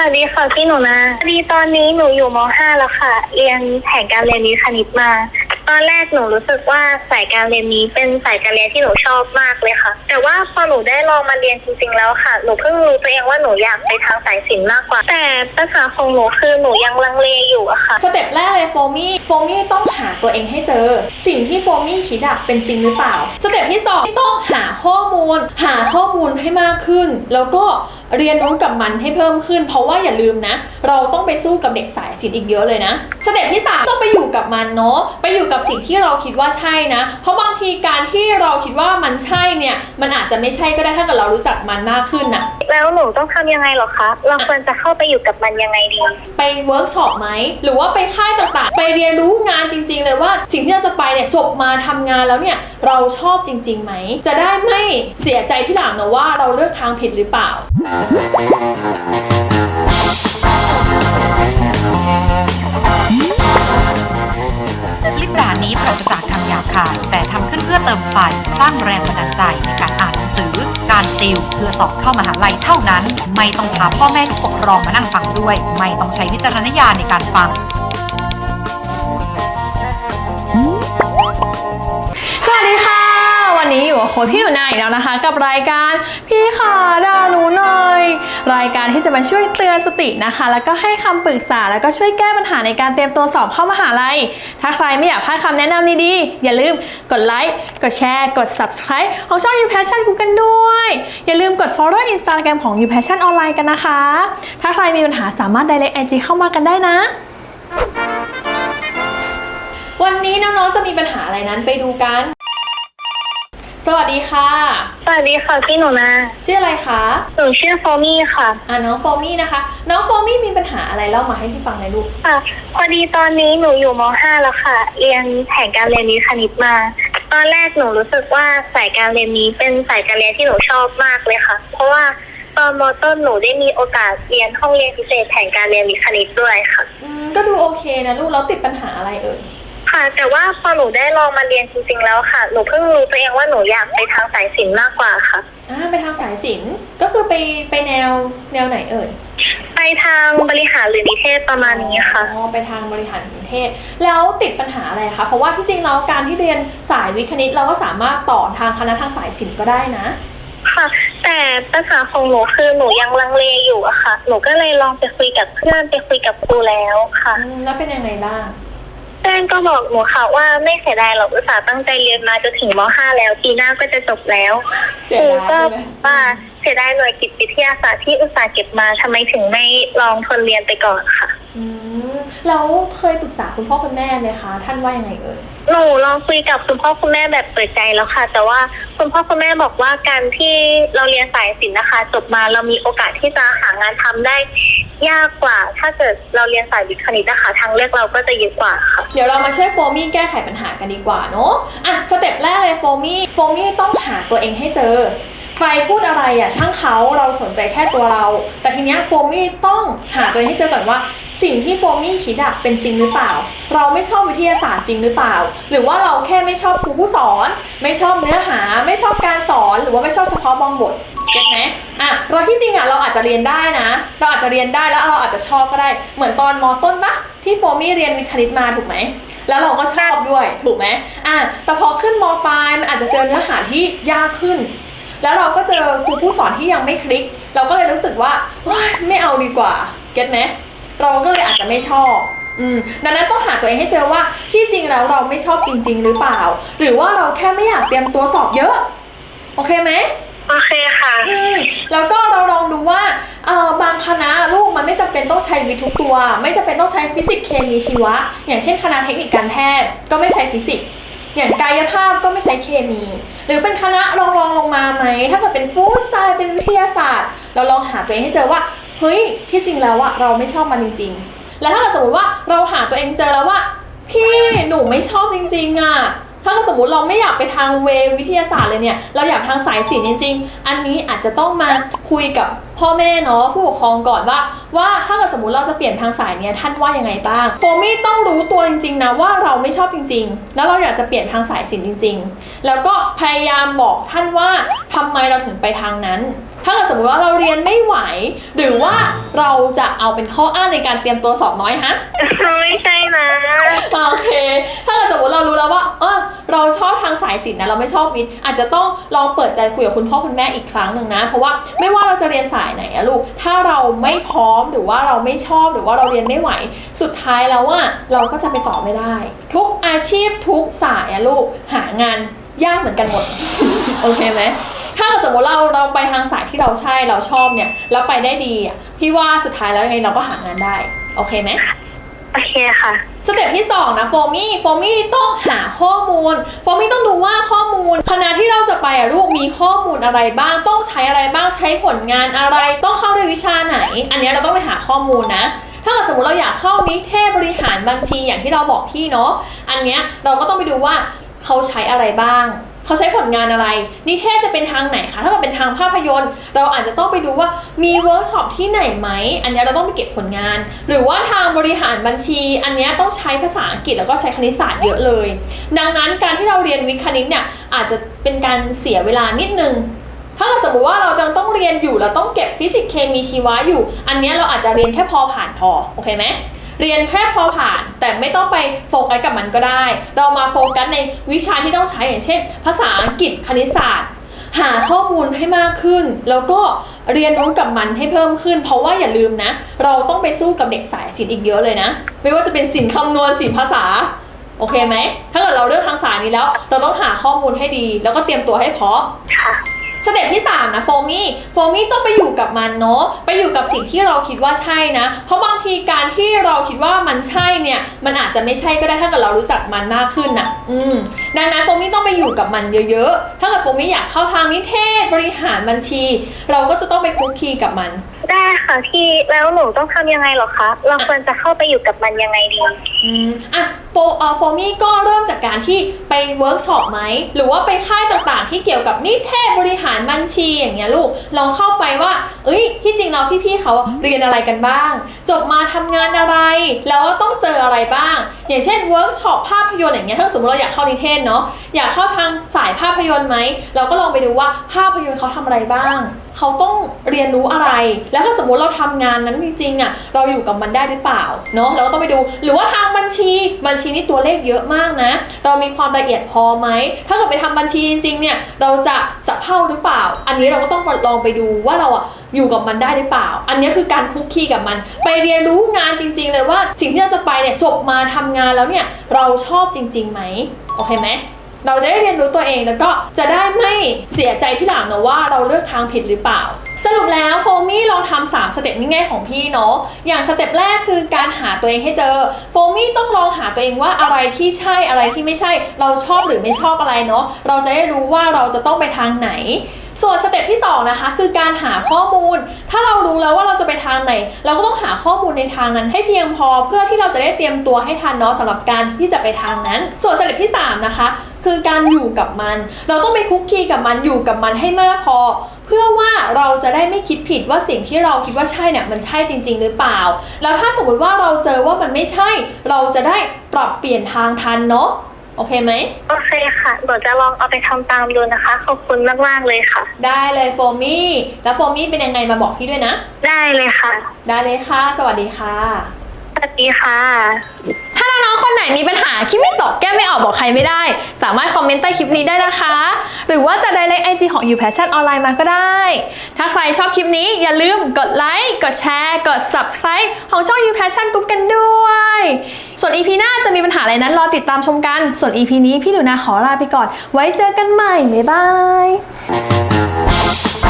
วัสดีค่ะพี่หนูนะพอดีตอนนี้หนูอยู่ม .5 แล้วค่ะ เรียนแผนการเรียนวิทย์คณิตมา ตอนแรกหนูรู้สึกว่าสายการเรียนนี้เป็นสายการเรียนที่หนูชอบมากเลยค่ะ แต่ว่าพอหนูได้ลองมาเรียนจริงๆแล้วค่ะ หนูเพิ่งรู้ตัวเองว่าหนูอยากไปทางสายศิลป์มากกว่า แต่ปัญหาของหนูคือหนูยังลังเลอยู่อะค่ะ สเต็ปแรกเลยโฟมี่โฟมี่ต้องหาตัวเองให้เจอ สิ่งที่โฟมี่คิดอะเป็นจริงหรือเปล่า สเต็ปที่สองต้องหาข้อมูล หาข้อมูลให้มากขึ้น แล้วก็ เรียนรู้กับมันให้เพิ่มขึ้น เพราะว่าอย่าลืมนะ เราต้องไปสู้กับเด็กสายศิลป์อีกเยอะเลยนะสเต็ปที่สามต้องไปอยู่กับมันเนาะไปอยู่กับสิ่งที่เราคิดว่าใช่นะ เพราะบางทีการที่เราคิดว่ามันใช่เนี่ย มันอาจจะไม่ใช่ก็ได้ถ้าเกิดเรารู้จักมันมากขึ้นนะแล้วหนูต้องทำยังไงเหรอคะ เราควรจะเข้าไปอยู่กับมันยังไงดี ไปเวิร์กช็อปไหมหรือว่าไปค่ายต่างๆ ไปเรียนรู้งานจริง ๆ เลยว่าสิ่งที่เราจะไปเนี่ยจบมาทำงานแล้วเนี่ยเราชอบจริงๆไหม จะได้ไม่เสียใจที่หลังนะว่าเราเลือกทางผิดหรือเปล่า คลิปด่านี้ปราศจากคำหยาบคายแต่ทำขึ้นเพื่อเติมไฟสร้างแรงบันดาลใจในการอ่านหนังสือ การติวเพื่อสอบเข้ามหาลัยเท่านั้น ไม่ต้องพาพ่อแม่ผู้ปกครองมานั่งฟังด้วย ไม่ต้องใช้วิจารณญาณในการฟัง วันนี้อยู่กับโค้ชพี่หนูนาอีกแล้วนะคะ กับรายการพี่ขาด่าหนูหน่อย รายการที่จะมาช่วยเตือนสตินะคะ แล้วก็ให้คำปรึกษาแล้วก็ช่วยแก้ปัญหาในการเตรียมตัวสอบเข้ามหาลัย ถ้าใครไม่อยากพลาดคำแนะนำดีๆ อย่าลืมกดไลค์กดแชร์ กด subscribe ของช่อง You Passion กูกันด้วย อย่าลืมกด follow Instagram ของ You Passion ออนไลน์กันนะคะ ถ้าใครมีปัญหาสามารถ direct IG เข้ามากันได้นะวันนี้น้องๆจะมีปัญหาอะไรนั้นไปดูกัน สวัสดีค่ะ สวัสดีค่ะพี่หนูนะชื่ออะไรคะหนูชื่อโฟมี่ค่ะ อ่าน้องโฟมี่นะคะ น้องโฟมี่มีปัญหาอะไรเล่ามาให้พี่ฟังหน่อยลูก ค่ะ พอดีตอนนี้หนูอยู่ม .5 แล้วค่ะ เรียนแผนการเรียนวิทย์คณิตมา ตอนแรกหนูรู้สึกว่าสายการเรียนนี้เป็นสายการเรียนที่หนูชอบมากเลยค่ะ เพราะว่าตอนมต้นหนูได้มีโอกาสเรียนห้องเรียนพิเศษแผนการเรียนวิทย์คณิตด้วยค่ะ อืมก็ดูโอเคนะลูกแล้วติดปัญหาอะไรเอ่ย ค่ะ แต่ว่าพอหนูได้ลองมาเรียนจริงๆแล้วค่ะ หนูเพิ่งรู้ตัวเองว่าหนูอยากไปทางสายศิลป์มากกว่าค่ะ อ่าไปทางสายศิลป์ก็คือไปไปแนวแนวไหนเอ่ยไปทางบริหารหรือนิเทศประมาณนี้ค่ะ อ๋อไปทางบริหารประเทศ แล้วติดปัญหาอะไรคะ เพราะว่าที่จริงแล้วการที่เรียนสายวิทย์คณิตเราก็สามารถต่อทางคณะทางสายศิลป์ก็ได้นะ ค่ะ แต่ปัญหาของหนูคือหนูยังลังเลอยู่อะค่ะ หนูก็เลยลองไปคุยกับเพื่อนไปคุยกับครูแล้วค่ะ อืมแล้วเป็นยังไงบ้าง เพื่อนก็บอกหนูค่ะว่าไม่เสียดายหรอกอุตส่าห์ตั้งใจเรียนมาจนถึงม .5 แล้วปีหน้าก็จะจบแล้วเสียครูดายก็ใช่ไหมว่าเสียดายหน่วยกิตวิทยาศาสตร์ที่อุตส่าห์เก็บมาทำไมถึงไม่ลองทนเรียนไปก่อนค่ะ อืมแล้วเคยปรึกษาคุณพ่อคุณแม่ไหมคะ ท่านว่ายังไงเอ่ย หนูลองคุยกับคุณพ่อคุณแม่แบบเปิดใจแล้วค่ะ แต่ว่าคุณพ่อคุณแม่บอกว่าการที่เราเรียนสายศิลป์นะคะ จบมาเรามีโอกาสที่จะหางานทำได้ ยากกว่า ถ้าเกิดเราเรียนสายวิทย์คณิตนะคะ ทางเลือกเราก็จะเยอะกว่าค่ะ เดี๋ยวเรามาช่วยโฟมี่แก้ไขปัญหากันดีกว่าเนาะอะสเต็ปแรกเลยโฟมี่โฟมี่ต้องหาตัวเองให้เจอใครพูดอะไรอะช่างเขาเราสนใจแค่ตัวเรา แต่ทีเนี้ยโฟมี่ต้องหาตัวเองให้เจอก่อนว่า สิ่งที่โฟมี่คิดอะเป็นจริงหรือเปล่า เราไม่ชอบวิทยาศาสตร์จริงหรือเปล่า หรือว่าเราแค่ไม่ชอบครูผู้สอน ไม่ชอบเนื้อหา ไม่ชอบการสอน หรือว่าไม่ชอบเฉพาะบางบทเก็ตไหมอะเราที่จริงอะเราอาจจะเรียนได้นะ เราอาจจะเรียนได้แล้วเราอาจจะชอบก็ได้ เหมือนตอนมต้นปะที่โฟมี่เรียนวิทย์คณิตมาถูกไหม แล้วเราก็ชอบด้วยถูกไหมอะแต่พอขึ้นมปลายมันอาจจะเจอเนื้อหาที่ยากขึ้น แล้วเราก็เจอครูผู้สอนที่ยังไม่คลิก เราก็เลยรู้สึกว่าเฮ้ยไม่เอาดีกว่า เก็ตไหม เราก็เลยอาจจะไม่ชอบอืมดังนั้นต้องหาตัวเองให้เจอว่าที่จริงแล้วเราไม่ชอบจริง ๆ หรือเปล่า หรือว่าเราแค่ไม่อยากเตรียมตัวสอบเยอะ โอเคไหมโอเคค่ะ อืมแล้วก็เราลองดูว่าเออบางคณะลูกมันไม่จำเป็นต้องใช้วิทย์ทุกตัว ไม่จำเป็นต้องใช้ฟิสิกส์เคมีชีวะ อย่างเช่นคณะเทคนิคการแพทย์ก็ไม่ใช้ฟิสิกส์อย่างกายภาพก็ไม่ใช้เคมี หรือเป็นคณะรองรองๆลงมาไหมถ้าเกิดเป็นฟู้ดไซน์เป็นวิทยาศาสตร์ เราลองหาตัวเองให้เจอว่า เฮ้ยที่จริงแล้วอะเราไม่ชอบมันจริง ๆ แล้วถ้าเกิดสมมติว่าเราหาตัวเองเจอแล้วว่า พี่หนูไม่ชอบจริงๆอะถ้าเกิดสมมติเราไม่อยากไปทางเววิทยาศาสตร์เลยเนี่ย เราอยากทางสายศิลป์จริง ๆ อันนี้อาจจะต้องมาคุยกับพ่อแม่เนาะผู้ปกครองก่อนว่า ว่าถ้าเกิดสมมติเราจะเปลี่ยนทางสายเนี่ยท่านว่ายังไงบ้างโฟมี่ต้องรู้ตัวจริงๆนะว่าเราไม่ชอบจริง ๆ แล้วเราอยากจะเปลี่ยนทางสายศิลป์จริง ๆ แล้วก็พยายามบอกท่านว่าทำไมเราถึงไปทางนั้น ถ้าเกิดสมมติว่าเราเรียนไม่ไหว หรือว่าเราจะเอาเป็นข้ออ้างในการเตรียมตัวสอบน้อยฮะ ไม่ใช่นะโอเค ถ้าเกิดสมมติเรารู้แล้วว่าเออเราชอบทางสายศิลป์นะเราไม่ชอบวิทย์อาจจะต้องลองเปิดใจคุยกับคุณพ่อคุณแม่อีกครั้งหนึ่งนะ เพราะว่าไม่ว่าเราจะเรียนสายไหนอะลูก ถ้าเราไม่พร้อมหรือว่าเราไม่ชอบหรือว่าเราเรียนไม่ไหว สุดท้ายแล้วอะเราก็จะไปต่อไม่ได้ ทุกอาชีพทุกสายอะลูกหางานยากเหมือนกันหมด โอเคไหม ถ้าเกิดสมมติเราเราไปทางสายที่เราใช่เราชอบเนี่ยแล้วไปได้ดีอะพี่ว่าสุดท้ายแล้วยังไงเราก็หางานได้ โอเคไหมโอเคค่ะ สเต็ปที่2นะโฟมี่โฟมี่ต้องหาข้อมูลโฟมี่ต้องดูว่าข้อมูลคณะที่เราจะไปอะลูกมีข้อมูลอะไรบ้าง ต้องใช้อะไรบ้างใช้ผลงานอะไร ต้องเข้าในวิชาไหน อันเนี้ยเราต้องไปหาข้อมูลนะถ้าเกิดสมมติเราอยากเข้านิเทศบริหารบัญชีอย่างที่เราบอกพี่เนาะอันเนี้ยเราก็ต้องไปดูว่าเขาใช้อะไรบ้าง เขาใช้ผลงานอะไร นิเทศจะเป็นทางไหนคะถ้าเกิดเป็นทางภาพยนตร์ เราอาจจะต้องไปดูว่ามีเวิร์กช็อปที่ไหนไหมอันนี้เราต้องไปเก็บผลงาน หรือว่าทางบริหารบัญชี อันนี้ต้องใช้ภาษาอังกฤษแล้วก็ใช้คณิตศาสตร์เยอะเลย ดังนั้นการที่เราเรียนวิทย์คณิตเนี่ยอาจจะเป็นการเสียเวลานิดนึงถ้าเกิดสมมติว่าเราจะต้องเรียนอยู่เราต้องเก็บฟิสิกส์เคมีชีวะอยู่ อันนี้เราอาจจะเรียนแค่พอผ่านพอโอเคไหม เรียนแค่พอผ่าน แต่ไม่ต้องไปโฟกัสกับมันก็ได้ เรามาโฟกัสในวิชาที่ต้องใช้อย่างเช่น ภาษาอังกฤษคณิตศาสตร์ หาข้อมูลให้มากขึ้น แล้วก็เรียนรู้กับมันให้เพิ่มขึ้น เพราะว่าอย่าลืมนะ เราต้องไปสู้กับเด็กสายศิลป์อีกเยอะเลยนะ ไม่ว่าจะเป็นศิลป์คำนวณศิลป์ภาษาโอเคไหม ถ้าเกิดเราเลือกทางสายนี้แล้ว เราต้องหาข้อมูลให้ดี แล้วก็เตรียมตัวให้พร้อมค่ะ สเต็ปที่ 3 นะโฟมี่โฟมี่ต้องไปอยู่กับมันเนาะไปอยู่กับสิ่งที่เราคิดว่าใช่นะ เพราะบางทีการที่เราคิดว่ามันใช่เนี่ย มันอาจจะไม่ใช่ก็ได้ถ้าเกิดเรารู้จักมันมากขึ้นนะอืมดังนั้นโฟมี่ต้องไปอยู่กับมันเยอะๆ ถ้าเกิดโฟมี่อยากเข้าทางนิเทศบริหารบัญชี เราก็จะต้องไปคลุกคลีกับมัน ได้ค่ะพี่แล้วหนูต้องทำยังไงเหรอคะ เราควรจะเข้าไปอยู่กับมันยังไงดี อืมอะโฟเอ่อโฟมี่ก็เริ่มจากการที่ไปเวิร์กช็อปไหม หรือว่าไปค่ายต่างๆ ที่เกี่ยวกับนิเทศบริหารบัญชีอย่างเงี้ยลูก ลองเข้าไปว่า เอ้ย ที่จริงแล้วพี่ๆเขาเรียนอะไรกันบ้าง จบมาทำงานอะไร แล้วต้องเจออะไรบ้าง อย่างเช่นเวิร์กช็อปภาพยนตร์อย่างเงี้ย ถ้าสมมติเราอยากเข้านิเทศเนาะอยากเข้าทางสายภาพยนตร์ไหมเราก็ลองไปดูว่าภาพยนตร์เขาทำอะไรบ้าง เขาต้องเรียนรู้อะไร แล้วถ้าสมมติเราทำงานนั้นจริงๆอะเราอยู่กับมันได้หรือเปล่าเนาะเราก็ต้องไปดู หรือว่าทางบัญชีบัญชีนี่ตัวเลขเยอะมากนะ เรามีความละเอียดพอไหมถ้าเกิดไปทำบัญชีจริงๆเนี่ยเราจะสะเพร่าหรือเปล่า อันนี้เราก็ต้องลองไปดูว่าเราอะ อยู่กับมันได้หรือเปล่า อันนี้คือการคุกคีกับมัน ไปเรียนรู้งานจริง ๆ เลยว่าสิ่งที่เราจะไปเนี่ยจบมาทำงานแล้วเนี่ยเราชอบจริงๆไหมโอเคไหมเราจะได้เรียนรู้ตัวเองแล้วก็จะได้ไม่เสียใจที่หลังนะว่าเราเลือกทางผิดหรือเปล่า สรุปแล้วโฟมี่ลองทำสามสเต็ปง่ายๆของพี่เนาะอย่างสเต็ปแรกคือการหาตัวเองให้เจอโฟมี่ต้องลองหาตัวเองว่าอะไรที่ใช่อะไรที่ไม่ใช่ เราชอบหรือไม่ชอบอะไรเนาะเราจะได้รู้ว่าเราจะต้องไปทางไหน ส่วนสเต็ปที่สองนะคะ คือการหาข้อมูล ถ้าเรารู้แล้วว่าเราจะไปทางไหน เราก็ต้องหาข้อมูลในทางนั้น ให้เพียงพอเพื่อที่เราจะได้เตรียมตัวให้ทันเนาะสำหรับการที่จะไปทางนั้น ส่วนสเต็ปที่สามนะคะ คือการอยู่กับมัน เราต้องไปคุกคีกับมันอยู่กับมันให้มากพอ เพื่อว่าเราจะได้ไม่คิดผิดว่าสิ่งที่เราคิดว่าใช่เนี่ยมันใช่จริง ๆ หรือเปล่า แล้วถ้าสมมติว่าเราเจอว่ามันไม่ใช่ เราจะได้ปรับเปลี่ยนทางทันเนาะ โอเคไหม โอเคค่ะหนูจะลองเอาไปทำตามดูนะคะ ขอบคุณมากๆเลยค่ะ ได้เลยโฟมี่แล้วโฟมี่เป็นยังไงมาบอกพี่ด้วยนะ ได้เลยค่ะ ได้เลยค่ะ สวัสดีค่ะ สวัสดีค่ะถ้าน้องๆ คนไหนมีปัญหาคิดไม่ตกแก้ไม่ออกบอกใครไม่ได้ สามารถคอมเมนต์ใต้คลิปนี้ได้นะคะ หรือว่าจะ direct IG ของ You Passion ออนไลน์มาก็ได้ ถ้าใครชอบคลิปนี้อย่าลืมกดไลค์กดแชร์ กด subscribe ของช่อง You Passion Group กันด้วย ส่วน EP หน้าจะมีปัญหาอะไรนั้นรอติดตามชมกัน ส่วน EP นี้พี่หนูนาขอลาไปก่อน ไว้เจอกันใหม่บ๊ายบาย